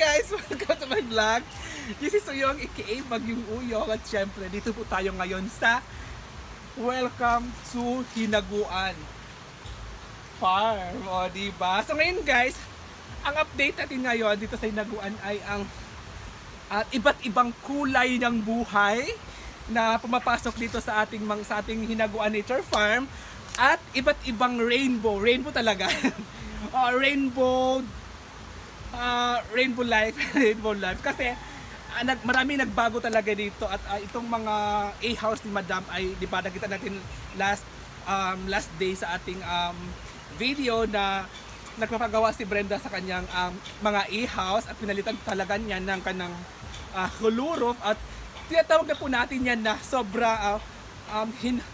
guys! Welcome to my vlog. This is Uyong aka Bagyong Uyong at syempre dito po tayo ngayon sa Welcome to Hinaguan Farm. O, diba? So ngayon guys, ang update natin ngayon dito sa Hinaguan ay ang at iba't ibang kulay ng buhay na pumapasok dito sa ating mang sa ating Hinaguan Nature Farm at iba't ibang rainbow, rainbow talaga. Ah, rainbow ah, rainbow life, rainbow life. Kasi ah, nag, marami nagbago talaga dito at ah, itong mga A-house ni Madam ay di ba nakita natin last um, last day sa ating um, video na nagpapagawa si Brenda sa kanyang um, mga A-house at pinalitan talaga niya ng kanang uh, hulurof at tinatawag na po natin yan na sobra ah, um, hin-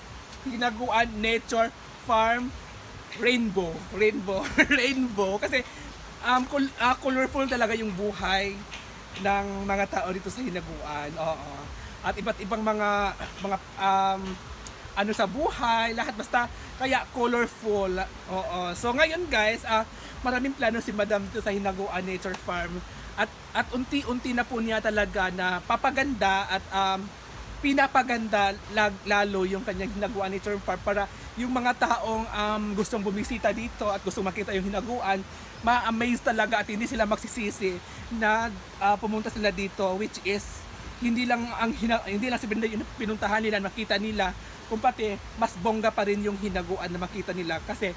hinaguan nature farm rainbow rainbow rainbow. Kasi um, col- ah, colorful talaga yung buhay ng mga tao dito sa hinaguan oo. At iba't ibang mga mga um, ano sa buhay lahat basta kaya colorful oo. So ngayon guys ah maraming plano si Madam dito sa Hinaguan Nature Farm. At at unti-unti na po niya talaga na papaganda at um, pinapaganda lag- lalo yung kanyang hinaguan nature farm para yung mga taong um, gustong bumisita dito at gustong makita yung hinaguan ma-amaze talaga at hindi sila magsisisi na ah, pumunta sila dito which is hindi lang ang hina, hindi lang Brenda yung pinuntahan nila makita nila. Kung pati mas bongga pa rin yung hinaguan na makita nila kasi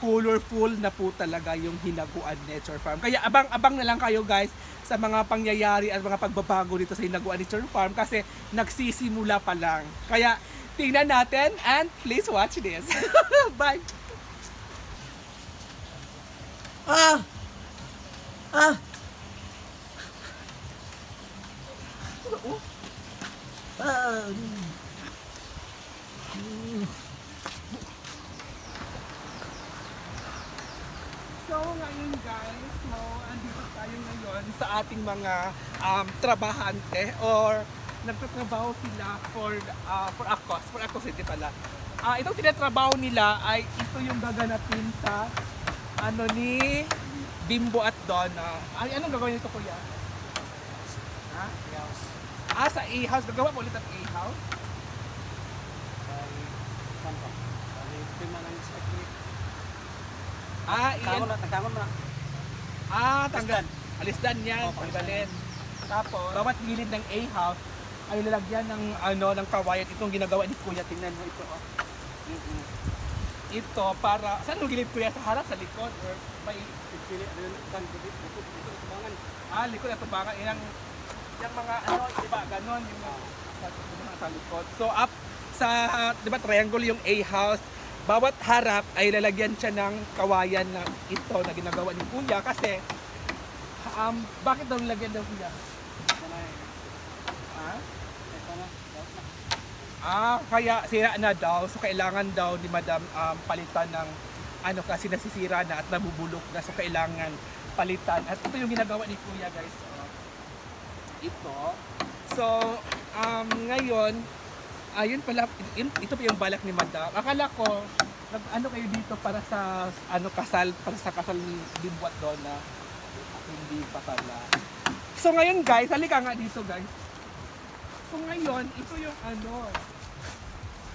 colorful na po talaga yung Hinaguan Nature Farm. Kaya abang-abang na lang kayo guys sa mga pangyayari at mga pagbabago dito sa Hinaguan Nature Farm kasi nagsisimula pa lang. Kaya tingnan natin and please watch this. Bye! Ah! Ah! Ah! So ngayon guys, so andito tayo ngayon sa ating mga um, trabahante or nagtatrabaho sila for uh, for Acos, for Acos City pala. Ah, itong tinatrabaho nila ay ito yung gaganapin sa ano ni Bimbo at Donna. Ay, anong gagawin nito kuya? Ha? Yes. Ah, sa A-house. Gagawa mo ulit ang A-house? Ay, saan pa? Ay, sa click. Ah, iyan. Tangon na, nagtangon na. Ah, tanggal. Alisdan. Yan, Opo, pagbalin. Tapos, bawat gilid ng A-house ay lalagyan ng ano ng kawayan. Itong ginagawa ni Kuya. Tingnan mo ito. Oh. Mm-mm. Ito para, saan yung gilid Kuya? Sa harap, sa likod? Or may, Pili, ano kan, dito, dito, dito, tubangan. ah, likod at tubangan. Yung, yung mga ano, iba, ganon. Yung mga sa, yung mga sa likod. So, up sa, di ba, triangle yung A-house. Bawat harap ay lalagyan siya ng kawayan na ito na ginagawa ni Kuya kasi um, bakit daw nilagyan daw Kuya? Ah? Ah, kaya sira na daw. So kailangan daw ni Madam um, palitan ng ano kasi nasisira na at nabubulok na. So kailangan palitan. At ito yung ginagawa ni Kuya guys. Oh. Ito. So um, ngayon, ayun pala, yun, ito pa yung balak ni Madam. Akala ko, nag, ano kayo dito para sa ano kasal, para sa kasal ni Bimbo at Donna. Hindi pa pala. So ngayon guys, halika nga dito guys. So ngayon, ito yung ano,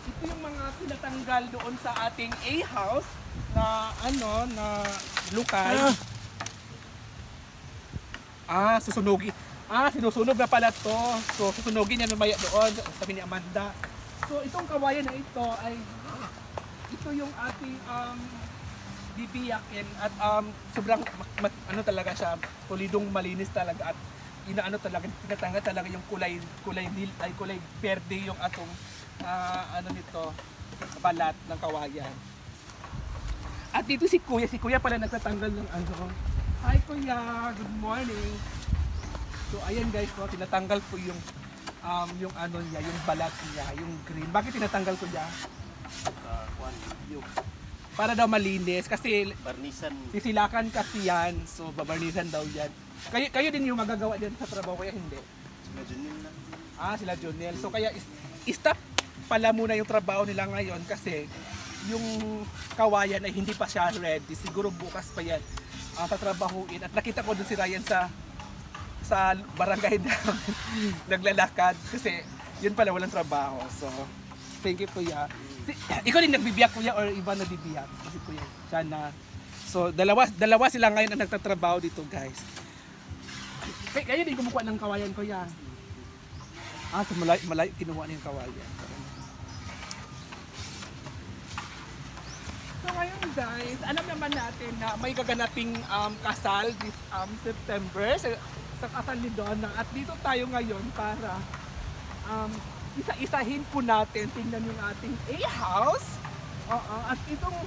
ito yung mga tinatanggal doon sa ating A-house na ano, na lukay. Ah. Ah, susunugin. Ah, sinusunog na pala to. So, susunugin niya mamaya doon, sabi ni Amanda. So, itong kawayan na ito ay, ito yung ating um, bibiyakin at um, sobrang ano talaga siya, pulidong malinis talaga at inaano talaga, tinatanggal talaga yung kulay, kulay ay kulay verde yung atong ah, ano nito, balat ng kawayan. At dito si Kuya, si Kuya pala nagtatanggal ng ano. Hi Kuya, good morning. So ayan guys, no, tinatanggal ko yung um, yung ano niya, yung balat niya, yung green. Bakit tinatanggal ko niya? Yung Para daw malinis kasi barnisan. sisilakan kasi yan. So babarnisan daw yan. Kayo, kayo din yung magagawa dyan sa trabaho kaya hindi. Medyo nil lang. Ah, sila Jonel. So kaya stop pala muna yung trabaho nila ngayon kasi yung kawayan ay hindi pa siya ready. Siguro bukas pa yan ang tatrabahuin. At nakita ko dun si Ryan sa sa barangay namin naglalakad kasi yun pala walang trabaho. So, thank you kuya. Si, ikaw din nagbibiyak kuya or iba na bibiyak? Kasi kuya, siya na. So, dalawa, dalawa sila ngayon ang nagtatrabaho dito guys. Kay, kayo din kumukuha ng kawayan kuya. Ah, so malayo, malayo kinuha niya yung kawayan. So ngayon guys, alam naman natin na may gaganaping um, kasal this um, September sa, sa kasal ni Donna at dito tayo ngayon para um, isa-isahin po natin, tingnan yung ating A-house. Oo, at itong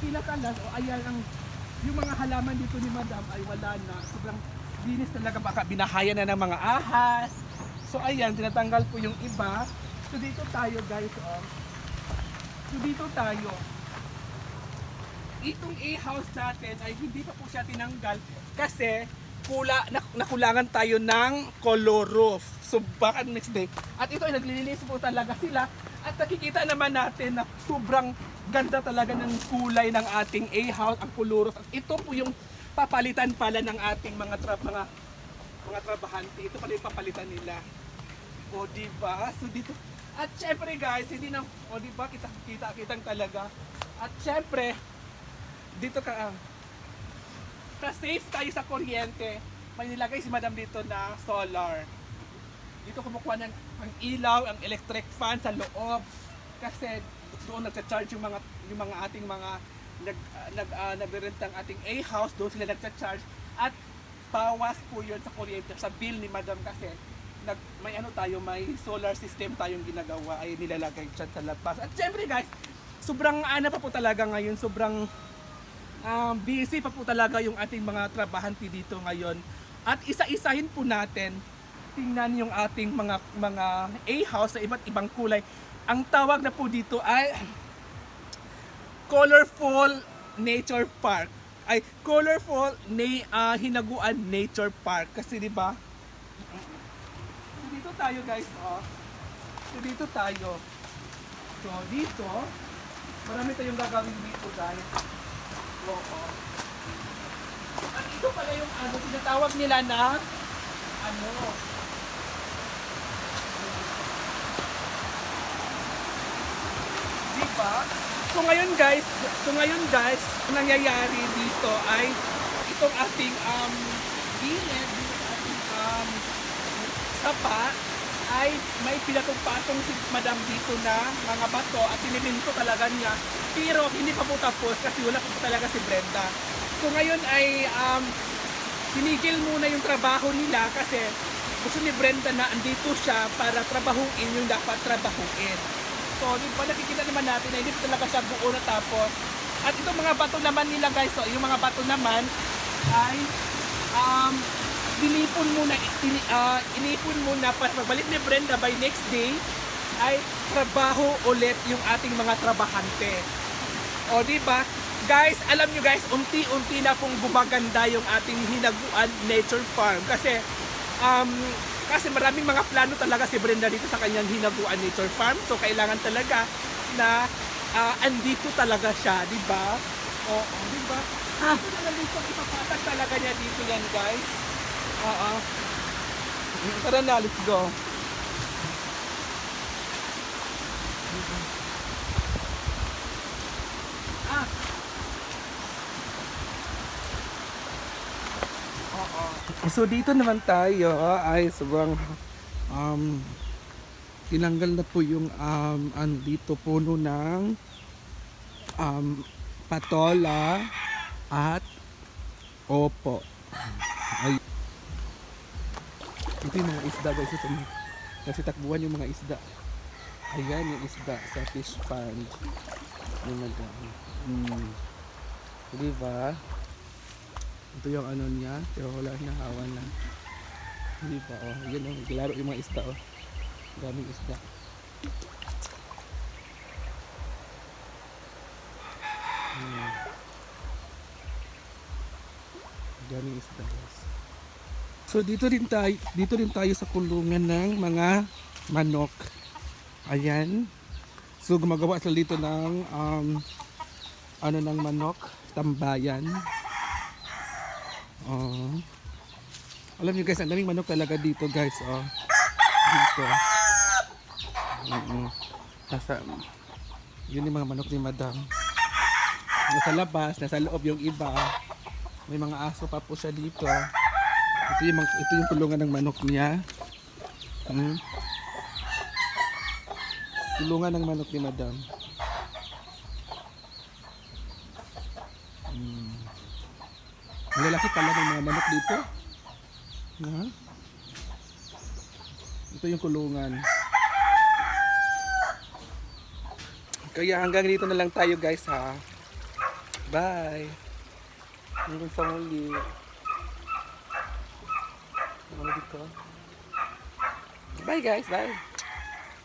pinakalas, o ayan ang yung mga halaman dito ni Madam ay wala na. Sobrang linis talaga baka binahayan na ng mga ahas. So ayan, tinatanggal po yung iba. So dito tayo guys, oh. So dito tayo itong A-house natin ay hindi pa po siya tinanggal kasi kula, nak- nakulangan tayo ng color roof. So baka next day. At ito ay naglilinis po talaga sila. At nakikita naman natin na sobrang ganda talaga ng kulay ng ating A-house, ang color. At ito po yung papalitan pala ng ating mga tra- mga mga trabahante. Ito pala yung papalitan nila. O di ba? So dito at syempre guys, hindi na o di ba kita kita kitang talaga. At syempre, dito ka ah, para safe tayo sa kuryente. May nilagay si madam dito na solar. Dito kumukuha ng ang ilaw ang electric fan sa loob. Kasi doon nagcha-charge yung mga yung mga ating mga nag uh, nag uh, nagre-rent ng ating A house doon sila nagcha-charge. At bawas po yun sa kuryente sa bill ni madam kasi nag may ano tayo may solar system tayong ginagawa. Ay nilalagay dyan sa labas. At syempre guys sobrang ana pa po talaga ngayon. Sobrang um, busy pa po talaga yung ating mga trabahante dito ngayon. At isa-isahin po natin, tingnan yung ating mga mga A-house sa iba't ibang kulay. Ang tawag na po dito ay Colorful Nature Park. Ay Colorful na ah, Hinaguan Nature Park kasi 'di ba? So, dito tayo guys, oh. So, dito tayo. So dito, marami tayong gagawin dito guys. Oo. At ito pala yung ano, tinatawag nila na ano. Di ba? So ngayon guys, so ngayon guys, ang nangyayari dito ay itong ating um yung ating um sapa ay may pinatong-patong si madam dito na mga bato at siniminto talaga niya. Pero hindi pa po tapos kasi wala po talaga si Brenda. So ngayon ay um, tinigil muna yung trabaho nila kasi gusto ni Brenda na andito siya para trabahuin yung dapat trabahuin. So, di ba nakikita naman natin na hindi talaga siya buo na tapos. At itong mga bato naman nila guys, so, yung mga bato naman ay um, dinipon muna, ini, ah, inipon muna para pagbalik ni Brenda by next day ay trabaho ulit yung ating mga trabahante. O di ba? Guys, alam nyo guys, unti-unti na pong gumaganda yung ating hinaguan nature farm kasi um, kasi maraming mga plano talaga si Brenda dito sa kanyang hinaguan nature farm. So kailangan talaga na ah, andito talaga siya, di ba? Oo, di ba? Ah, ito dito, ipapatag talaga niya dito yan, guys. Oo. Tara na, let's go. Ah. Oo. So dito naman tayo ay sobrang um tinanggal na po yung um ano dito puno ng um patola at opo. Ay. Ito yung mga isda guys. Ito, kasi takbuhan yung mga isda. Ayan yung isda sa fish pond. Yung nag hmm. Di ba? Ito yung ano niya. Pero wala na hawan na. Di ba? Oh, yun oh. Gilaro yung mga isda oh. Daming isda. Hmm. Daming isda guys. So dito din tayo, dito din tayo sa kulungan ng mga manok. Ayan. So gumagawa sila dito ng um, ano ng manok, tambayan. Oh. Alam niyo guys, ang daming manok talaga dito guys. Oh. Dito. Mm Nasa, yun yung mga manok ni madam. Nasa labas, nasa loob yung iba. May mga aso pa po siya dito. Ito yung, ito yung kulungan ng manok niya. Hmm. Kulungan ng manok ni madam. Hmm. Malalaki pala ng mga manok dito. Ha? Ito yung kulungan. Kaya hanggang dito na lang tayo guys ha. Bye. Hanggang sa muli. Dito? Bye guys, bye.